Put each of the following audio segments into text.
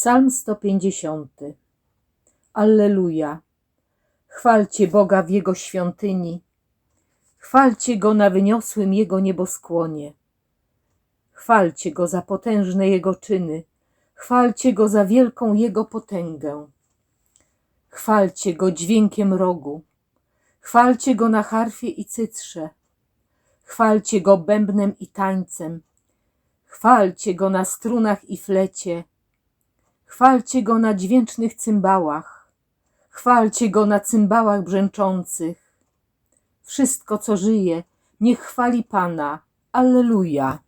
Psalm 150. Alleluja. Chwalcie Boga w Jego świątyni. Chwalcie Go na wyniosłym Jego nieboskłonie. Chwalcie Go za potężne Jego czyny. Chwalcie Go za wielką Jego potęgę. Chwalcie Go dźwiękiem rogu. Chwalcie Go na harfie i cytrze. Chwalcie Go bębnem i tańcem. Chwalcie Go na strunach i flecie. Chwalcie Go na dźwięcznych cymbałach. Chwalcie Go na cymbałach brzęczących. Wszystko, co żyje, niech chwali Pana. Alleluja.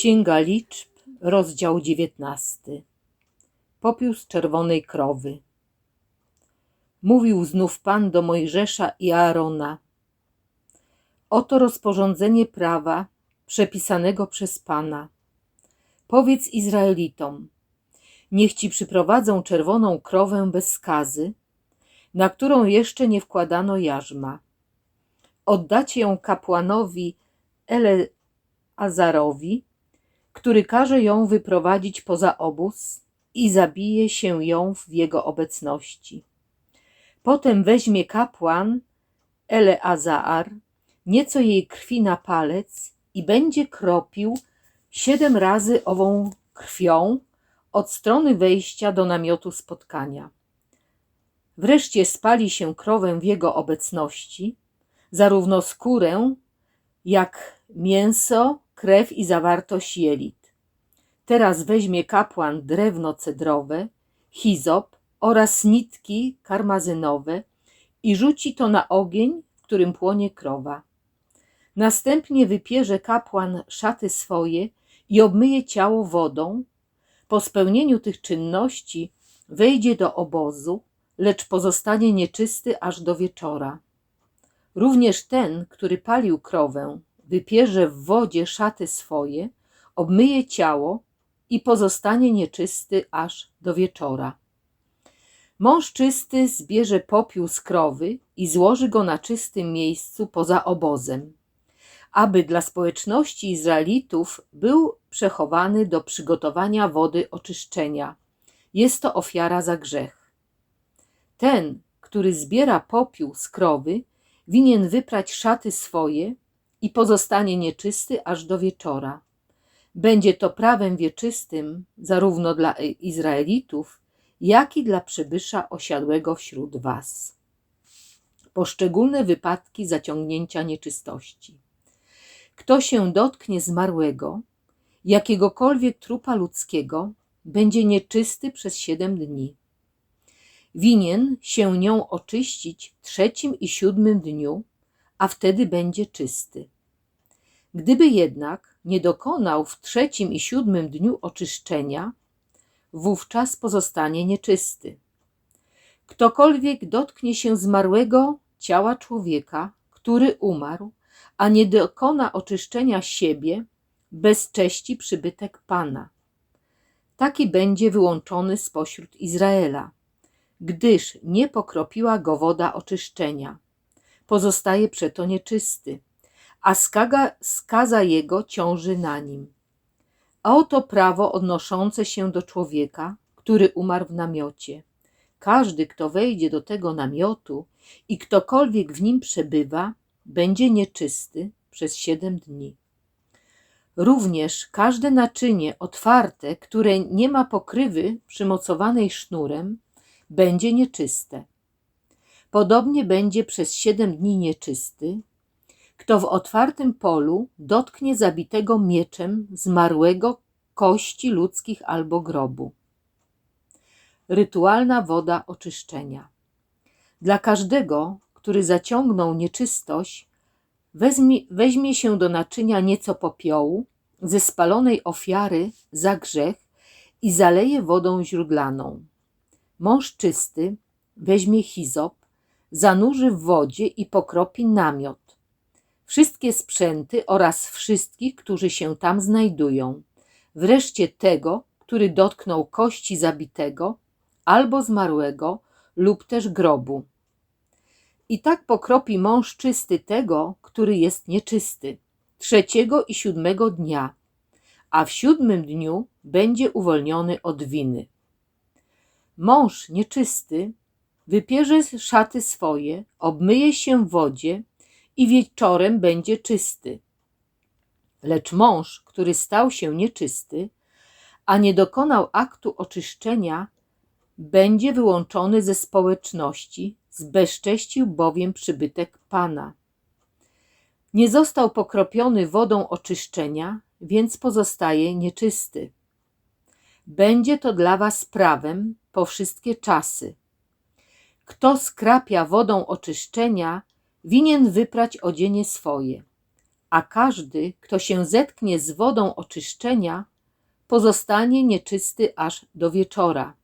Księga Liczb, rozdział dziewiętnasty. Popiół z czerwonej krowy. Mówił znów Pan do Mojżesza i Aarona. Oto rozporządzenie prawa przepisanego przez Pana. Powiedz Izraelitom, niech ci przyprowadzą czerwoną krowę bez skazy, na którą jeszcze nie wkładano jarzma. Oddacie ją kapłanowi Eleazarowi, który każe ją wyprowadzić poza obóz i zabije się ją w jego obecności. Potem weźmie kapłan Eleazar nieco jej krwi na palec i będzie kropił siedem razy ową krwią od strony wejścia do namiotu spotkania. Wreszcie spali się krowę w jego obecności, zarówno skórę, jak mięso, krew i zawartość jelit. Teraz weźmie kapłan drewno cedrowe, hizop oraz nitki karmazynowe i rzuci to na ogień, w którym płonie krowa. Następnie wypierze kapłan szaty swoje i obmyje ciało wodą. Po spełnieniu tych czynności wejdzie do obozu, lecz pozostanie nieczysty aż do wieczora. Również ten, który palił krowę, wypierze w wodzie szaty swoje, obmyje ciało i pozostanie nieczysty aż do wieczora. Mąż czysty zbierze popiół z krowy i złoży go na czystym miejscu poza obozem, aby dla społeczności Izraelitów był przechowany do przygotowania wody oczyszczenia. Jest to ofiara za grzech. Ten, który zbiera popiół z krowy, winien wyprać szaty swoje i pozostanie nieczysty aż do wieczora. Będzie to prawem wieczystym zarówno dla Izraelitów, jak i dla przybysza osiadłego wśród was. Poszczególne wypadki zaciągnięcia nieczystości. Kto się dotknie zmarłego, jakiegokolwiek trupa ludzkiego, będzie nieczysty przez siedem dni. Winien się nią oczyścić w trzecim i siódmym dniu, a wtedy będzie czysty. Gdyby jednak nie dokonał w trzecim i siódmym dniu oczyszczenia, wówczas pozostanie nieczysty. Ktokolwiek dotknie się zmarłego ciała człowieka, który umarł, a nie dokona oczyszczenia siebie, bez cześci przybytek Pana. Taki będzie wyłączony spośród Izraela, gdyż nie pokropiła go woda oczyszczenia pozostaje przeto nieczysty, a skaga, skaza jego ciąży na nim. A oto prawo odnoszące się do człowieka, który umarł w namiocie. Każdy, kto wejdzie do tego namiotu i ktokolwiek w nim przebywa, będzie nieczysty przez siedem dni. Również każde naczynie otwarte, które nie ma pokrywy przymocowanej sznurem, będzie nieczyste. Podobnie będzie przez siedem dni nieczysty, kto w otwartym polu dotknie zabitego mieczem zmarłego kości ludzkich albo grobu. Rytualna woda oczyszczenia. Dla każdego, który zaciągnął nieczystość, weźmie, weźmie się do naczynia nieco popiołu ze spalonej ofiary za grzech i zaleje wodą źródlaną. Mąż czysty weźmie hizop, zanurzy w wodzie i pokropi namiot, wszystkie sprzęty oraz wszystkich, którzy się tam znajdują, wreszcie tego, który dotknął kości zabitego albo zmarłego lub też grobu. I tak pokropi mąż czysty tego, który jest nieczysty, trzeciego i siódmego dnia, a w siódmym dniu będzie uwolniony od winy. Mąż nieczysty wypierze szaty swoje, obmyje się w wodzie i wieczorem będzie czysty. Lecz mąż, który stał się nieczysty, a nie dokonał aktu oczyszczenia, będzie wyłączony ze społeczności, zbezcześcił bowiem przybytek Pana. Nie został pokropiony wodą oczyszczenia, więc pozostaje nieczysty. Będzie to dla was prawem po wszystkie czasy. Kto skrapia wodą oczyszczenia, winien wyprać odzienie swoje, a każdy, kto się zetknie z wodą oczyszczenia, pozostanie nieczysty aż do wieczora.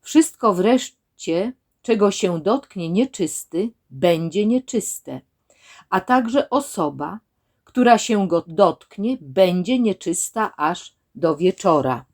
Wszystko wreszcie, czego się dotknie nieczysty, będzie nieczyste, a także osoba, która się go dotknie, będzie nieczysta aż do wieczora.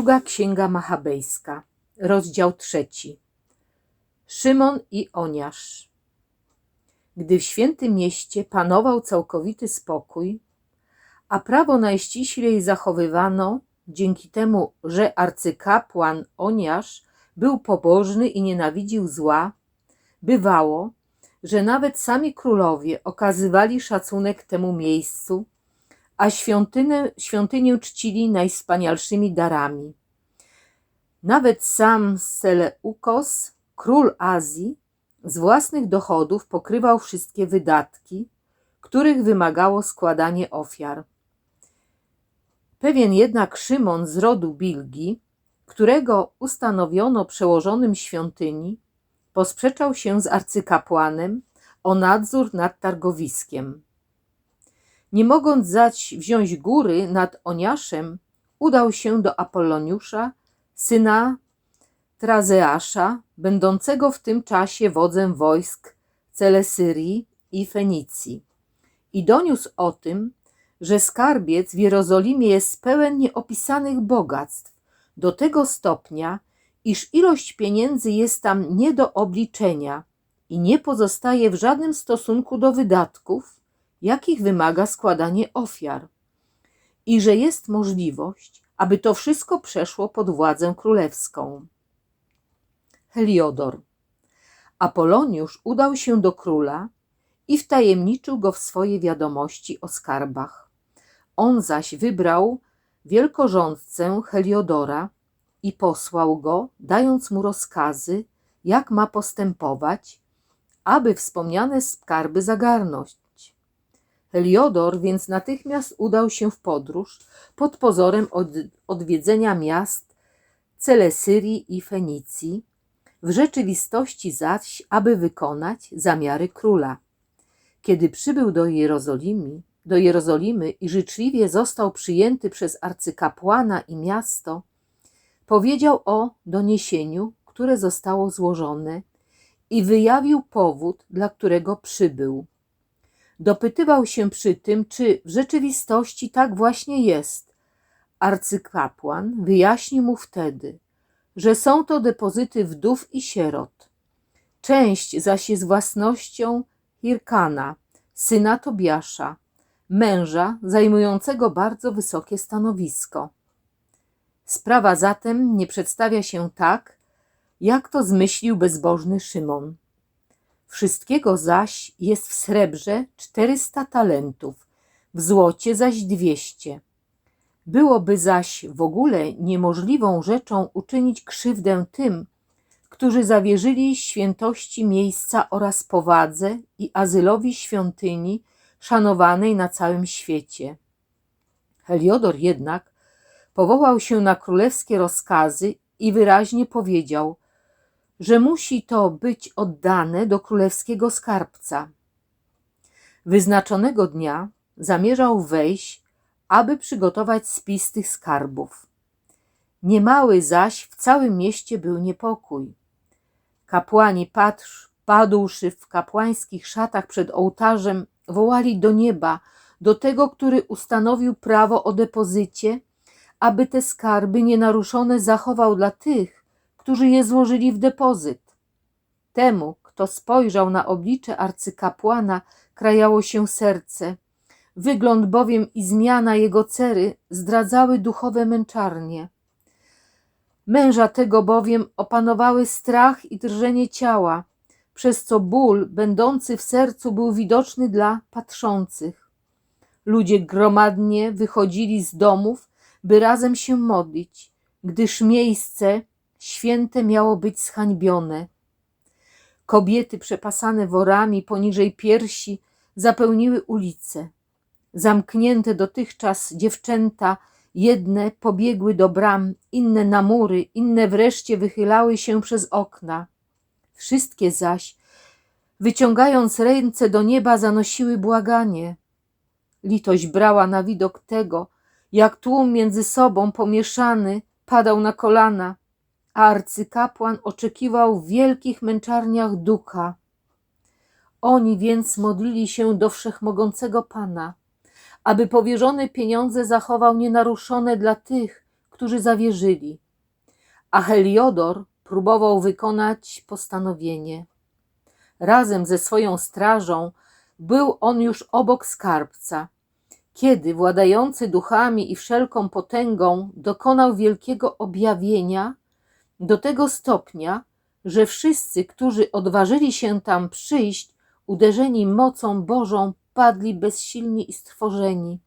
Druga Księga Machabejska, rozdział trzeci. Szymon i Oniasz. Gdy w świętym mieście panował całkowity spokój, a prawo najściślej zachowywano dzięki temu, że arcykapłan Oniasz był pobożny i nienawidził zła, bywało, że nawet sami królowie okazywali szacunek temu miejscu a świątynę, świątynię czcili najwspanialszymi darami. Nawet sam Seleukos, król Azji, z własnych dochodów pokrywał wszystkie wydatki, których wymagało składanie ofiar. Pewien jednak Szymon z rodu Bilgi, którego ustanowiono przełożonym świątyni, posprzeczał się z arcykapłanem o nadzór nad targowiskiem. Nie mogąc zać wziąć góry nad Oniaszem, udał się do Apolloniusza, syna Trazeasza, będącego w tym czasie wodzem wojsk Celesyrii i Fenicji. I doniósł o tym, że skarbiec w Jerozolimie jest pełen nieopisanych bogactw, do tego stopnia, iż ilość pieniędzy jest tam nie do obliczenia i nie pozostaje w żadnym stosunku do wydatków, jakich wymaga składanie ofiar, i że jest możliwość, aby to wszystko przeszło pod władzę królewską. Heliodor. Apoloniusz udał się do króla i wtajemniczył go w swoje wiadomości o skarbach. On zaś wybrał wielkorządcę Heliodora i posłał go, dając mu rozkazy, jak ma postępować, aby wspomniane skarby zagarnąć. Heliodor więc natychmiast udał się w podróż pod pozorem od, odwiedzenia miast Celesyrii i Fenicji, w rzeczywistości zaś, aby wykonać zamiary króla. Kiedy przybył do Jerozolimy, do Jerozolimy i życzliwie został przyjęty przez arcykapłana i miasto, powiedział o doniesieniu, które zostało złożone i wyjawił powód, dla którego przybył. Dopytywał się przy tym, czy w rzeczywistości tak właśnie jest. Arcykapłan wyjaśnił mu wtedy, że są to depozyty wdów i sierot. Część zaś jest własnością Hirkana, syna Tobiasza, męża zajmującego bardzo wysokie stanowisko. Sprawa zatem nie przedstawia się tak, jak to zmyślił bezbożny Szymon. Wszystkiego zaś jest w srebrze czterysta talentów, w złocie zaś dwieście. Byłoby zaś w ogóle niemożliwą rzeczą uczynić krzywdę tym, którzy zawierzyli świętości miejsca oraz powadze i azylowi świątyni szanowanej na całym świecie. Heliodor jednak powołał się na królewskie rozkazy i wyraźnie powiedział, że musi to być oddane do królewskiego skarbca. Wyznaczonego dnia zamierzał wejść, aby przygotować spis tych skarbów. Niemały zaś w całym mieście był niepokój. Kapłani patrz, padłszy w kapłańskich szatach przed ołtarzem, wołali do nieba, do tego, który ustanowił prawo o depozycie, aby te skarby nienaruszone zachował dla tych, którzy je złożyli w depozyt. Temu, kto spojrzał na oblicze arcykapłana, krajało się serce. Wygląd bowiem i zmiana jego cery zdradzały duchowe męczarnie. Męża tego bowiem opanowały strach i drżenie ciała, przez co ból będący w sercu był widoczny dla patrzących. Ludzie gromadnie wychodzili z domów, by razem się modlić, gdyż miejsce święte miało być zhańbione. Kobiety przepasane worami poniżej piersi zapełniły ulice. Zamknięte dotychczas dziewczęta Jedne pobiegły do bram, inne na mury, inne wreszcie wychylały się przez okna. Wszystkie zaś, wyciągając ręce do nieba, zanosiły błaganie. Litość brała na widok tego, jak tłum między sobą pomieszany padał na kolana, arcykapłan oczekiwał w wielkich męczarniach ducha. Oni więc modlili się do wszechmogącego Pana – aby powierzone pieniądze zachował nienaruszone dla tych, którzy zawierzyli. A Heliodor próbował wykonać postanowienie. Razem ze swoją strażą był on już obok skarbca, kiedy władający duchami i wszelką potęgą dokonał wielkiego objawienia do tego stopnia, że wszyscy, którzy odważyli się tam przyjść, uderzeni mocą Bożą, padli bezsilni i strwożeni.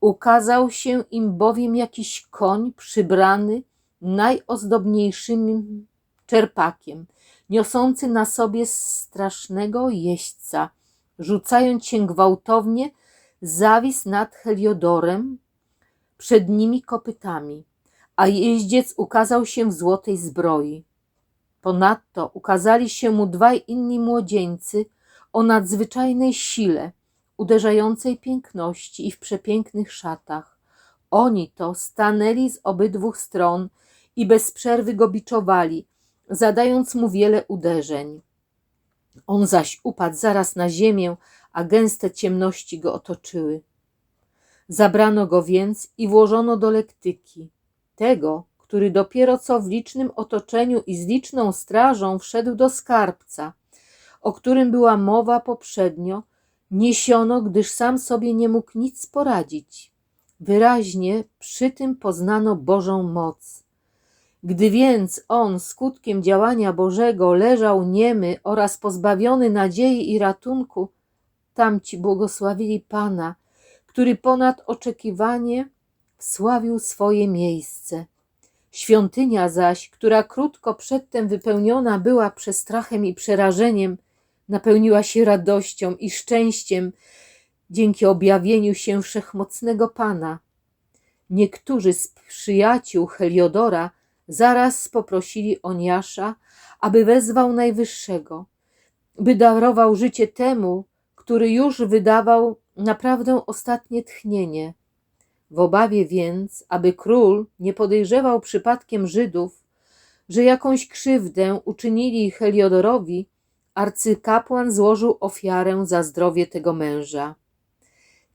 Ukazał się im bowiem jakiś koń przybrany najozdobniejszym czerpakiem, niosący na sobie strasznego jeźdźca, rzucając się gwałtownie, zawisł nad Heliodorem, przed nimi kopytami, a jeździec ukazał się w złotej zbroi. Ponadto ukazali się mu dwaj inni młodzieńcy o nadzwyczajnej sile, uderzającej piękności i w przepięknych szatach. Oni to stanęli z obydwu stron i bez przerwy go biczowali, zadając mu wiele uderzeń. On zaś upadł zaraz na ziemię, a gęste ciemności go otoczyły. Zabrano go więc i włożono do lektyki, tego, który dopiero co w licznym otoczeniu i z liczną strażą wszedł do skarbca, o którym była mowa poprzednio, niesiono, gdyż sam sobie nie mógł nic poradzić. Wyraźnie przy tym poznano Bożą moc. Gdy więc on skutkiem działania Bożego leżał niemy oraz pozbawiony nadziei i ratunku, tamci błogosławili Pana, który ponad oczekiwanie wsławił swoje miejsce. Świątynia zaś, która krótko przedtem wypełniona była przestrachem i przerażeniem, napełniła się radością i szczęściem dzięki objawieniu się wszechmocnego Pana. Niektórzy z przyjaciół Heliodora zaraz poprosili Oniasza, aby wezwał Najwyższego, by darował życie temu, który już wydawał naprawdę ostatnie tchnienie. W obawie więc, aby król nie podejrzewał przypadkiem Żydów, że jakąś krzywdę uczynili Heliodorowi, arcykapłan złożył ofiarę za zdrowie tego męża.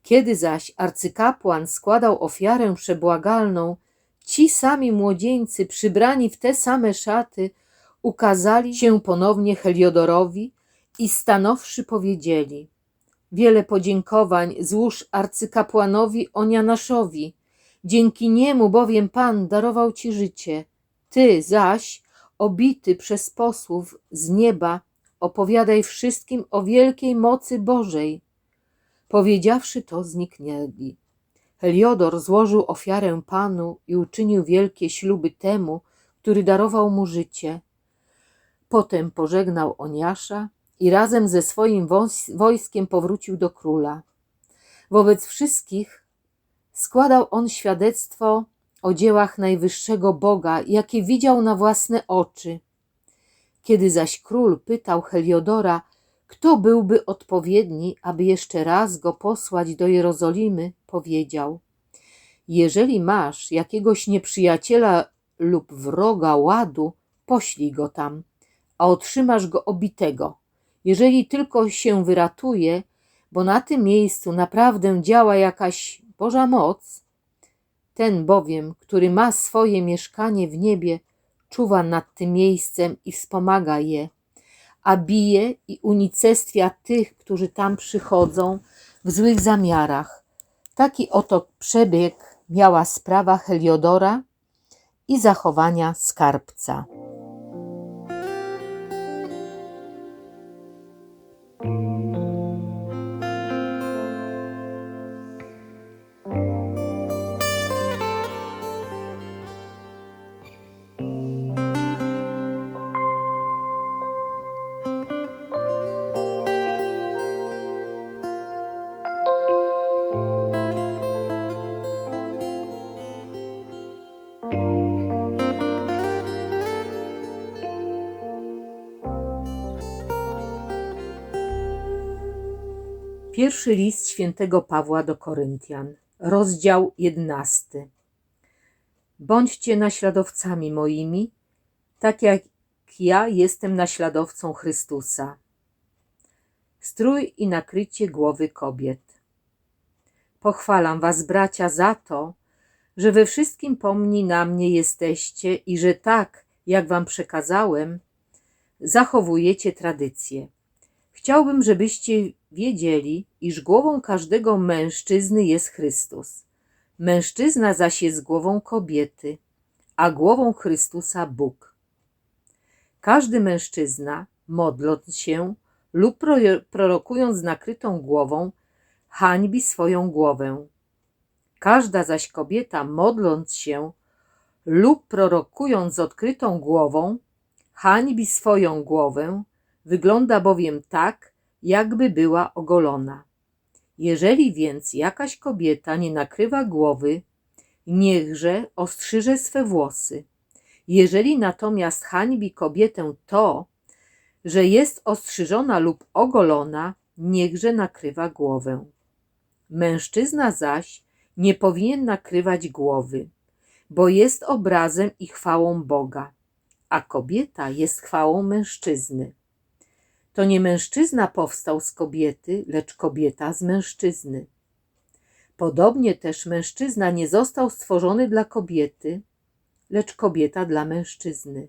Kiedy zaś arcykapłan składał ofiarę przebłagalną, ci sami młodzieńcy, przybrani w te same szaty, ukazali się ponownie Heliodorowi i stanowszy powiedzieli: Wiele podziękowań złóż arcykapłanowi Onianaszowi, Dzięki niemu bowiem Pan darował ci życie. Ty zaś, obity przez posłów z nieba, opowiadaj wszystkim o wielkiej mocy Bożej. Powiedziawszy to, zniknęli. Heliodor złożył ofiarę Panu i uczynił wielkie śluby temu, który darował mu życie. Potem pożegnał Oniasza i razem ze swoim wojskiem powrócił do króla. Wobec wszystkich składał on świadectwo o dziełach najwyższego Boga, jakie widział na własne oczy. Kiedy zaś król pytał Heliodora, kto byłby odpowiedni, aby jeszcze raz go posłać do Jerozolimy, powiedział: Jeżeli masz jakiegoś nieprzyjaciela lub wroga ładu, poślij go tam, a otrzymasz go obitego. Jeżeli tylko się wyratuje, bo na tym miejscu naprawdę działa jakaś Boża moc, ten bowiem, który ma swoje mieszkanie w niebie, czuwa nad tym miejscem i wspomaga je, a bije i unicestwia tych, którzy tam przychodzą w złych zamiarach. Taki oto przebieg miała sprawa Heliodora i zachowania skarbca. Pierwszy list świętego Pawła do Koryntian, rozdział jedenasty. Bądźcie naśladowcami moimi, tak jak ja jestem naśladowcą Chrystusa. Strój i nakrycie głowy kobiet. Pochwalam was, bracia, za to, że we wszystkim pomni na mnie jesteście i że tak, jak wam przekazałem, zachowujecie tradycję. Chciałbym, żebyście wiedzieli, iż głową każdego mężczyzny jest Chrystus. Mężczyzna zaś jest głową kobiety, a głową Chrystusa Bóg. Każdy mężczyzna, modląc się lub prorokując nakrytą głową, hańbi swoją głowę. Każda zaś kobieta, modląc się lub prorokując z odkrytą głową, hańbi swoją głowę, wygląda bowiem tak, jakby była ogolona. Jeżeli więc jakaś kobieta nie nakrywa głowy, niechże ostrzyże swe włosy. Jeżeli natomiast hańbi kobietę to, że jest ostrzyżona lub ogolona, niechże nakrywa głowę. Mężczyzna zaś nie powinien nakrywać głowy, bo jest obrazem i chwałą Boga, a kobieta jest chwałą mężczyzny. To nie mężczyzna powstał z kobiety, lecz kobieta z mężczyzny. Podobnie też mężczyzna nie został stworzony dla kobiety, lecz kobieta dla mężczyzny.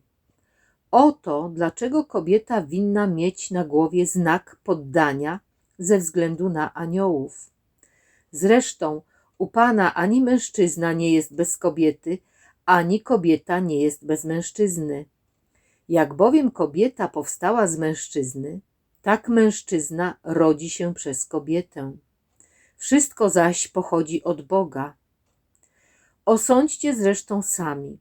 Oto dlaczego kobieta winna mieć na głowie znak poddania ze względu na aniołów. Zresztą u Pana ani mężczyzna nie jest bez kobiety, ani kobieta nie jest bez mężczyzny. Jak bowiem kobieta powstała z mężczyzny, tak mężczyzna rodzi się przez kobietę. Wszystko zaś pochodzi od Boga. Osądźcie zresztą sami,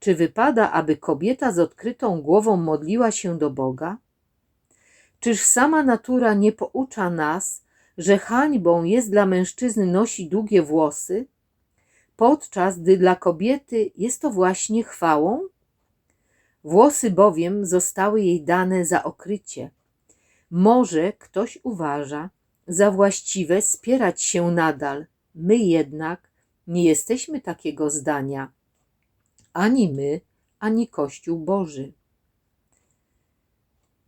czy wypada, aby kobieta z odkrytą głową modliła się do Boga? Czyż sama natura nie poucza nas, że hańbą jest dla mężczyzny nosić długie włosy, podczas gdy dla kobiety jest to właśnie chwałą? Włosy bowiem zostały jej dane za okrycie. Może ktoś uważa za właściwe spierać się nadal. My jednak nie jesteśmy takiego zdania. Ani my, ani Kościół Boży.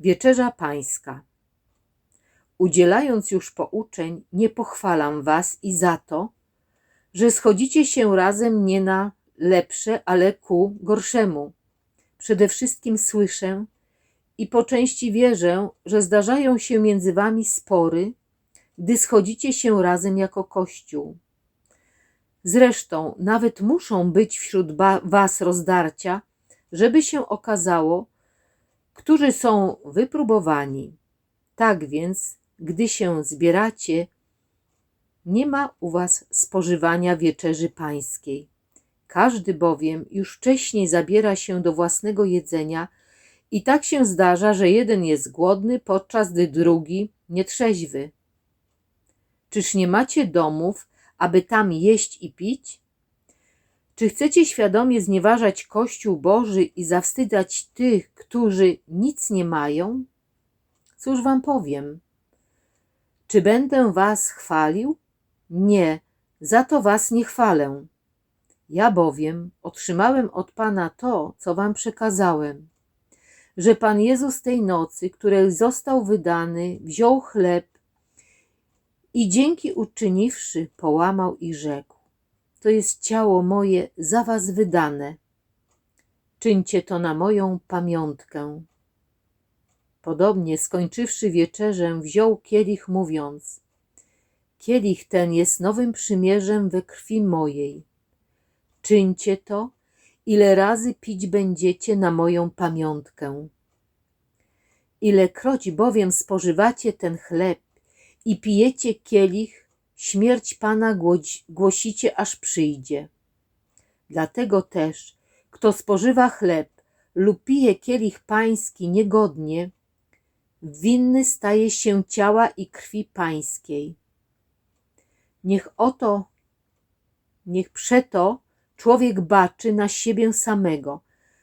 Wieczerza Pańska. Udzielając już pouczeń, nie pochwalam was i za to, że schodzicie się razem nie na lepsze, ale ku gorszemu przede wszystkim słyszę i po części wierzę, że zdarzają się między wami spory, gdy schodzicie się razem jako Kościół. Zresztą nawet muszą być wśród was rozdarcia, żeby się okazało, którzy są wypróbowani. Tak więc, gdy się zbieracie, nie ma u was spożywania wieczerzy pańskiej. Każdy bowiem już wcześniej zabiera się do własnego jedzenia i tak się zdarza, że jeden jest głodny, podczas gdy drugi nietrzeźwy. Czyż nie macie domów, aby tam jeść i pić? Czy chcecie świadomie znieważać Kościół Boży i zawstydzać tych, którzy nic nie mają? Cóż wam powiem? Czy będę was chwalił? Nie, za to was nie chwalę. Ja bowiem otrzymałem od Pana to, co wam przekazałem, że Pan Jezus tej nocy, której został wydany, wziął chleb i dzięki uczyniwszy, połamał i rzekł: To jest ciało moje za was wydane. Czyńcie to na moją pamiątkę. Podobnie, skończywszy wieczerzę, wziął kielich, mówiąc: Kielich ten jest nowym przymierzem we krwi mojej. Czyńcie to, ile razy pić będziecie na moją pamiątkę. Ilekroć bowiem spożywacie ten chleb i pijecie kielich, śmierć Pana głosicie, aż przyjdzie. Dlatego też, kto spożywa chleb lub pije kielich pański niegodnie, winny staje się ciała i krwi pańskiej. Niech oto, niech przeto człowiek baczy na siebie samego,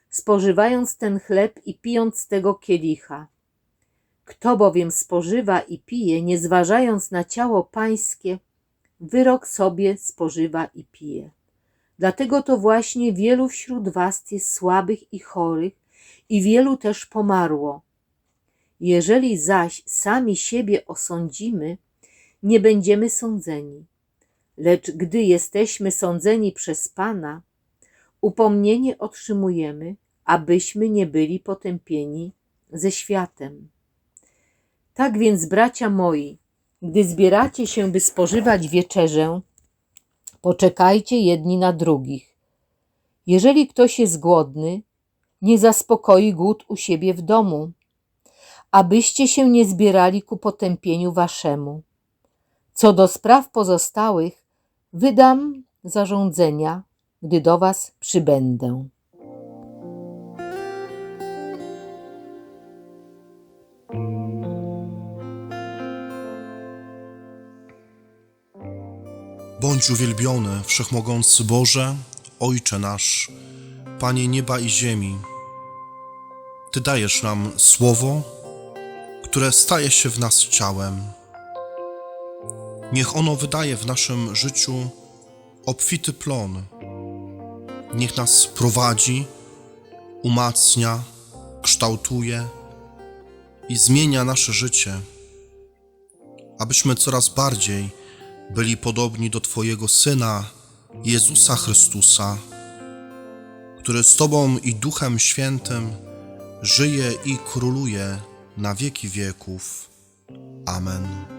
spożywając ten chleb i pijąc tego kielicha. Kto bowiem spożywa i pije, nie zważając na ciało pańskie, wyrok sobie spożywa i pije. Dlatego to właśnie wielu wśród was jest słabych i chorych, i wielu też pomarło. Jeżeli zaś sami siebie osądzimy, nie będziemy sądzeni. Lecz gdy jesteśmy sądzeni przez Pana, upomnienie otrzymujemy, abyśmy nie byli potępieni ze światem. Tak więc, bracia moi, gdy zbieracie się, by spożywać wieczerzę, poczekajcie jedni na drugich. Jeżeli ktoś jest głodny, nie zaspokoi głód u siebie w domu, abyście się nie zbierali ku potępieniu waszemu. Co do spraw pozostałych, wydam zarządzenia, gdy do was przybędę. Bądź uwielbiony, wszechmogący Boże, Ojcze nasz, Panie nieba i ziemi. Ty dajesz nam słowo, które staje się w nas ciałem. Niech ono wydaje w naszym życiu obfity plon. Niech nas prowadzi, umacnia, kształtuje i zmienia nasze życie, abyśmy coraz bardziej byli podobni do Twojego Syna, Jezusa Chrystusa, który z Tobą i Duchem Świętym żyje i króluje na wieki wieków. Amen.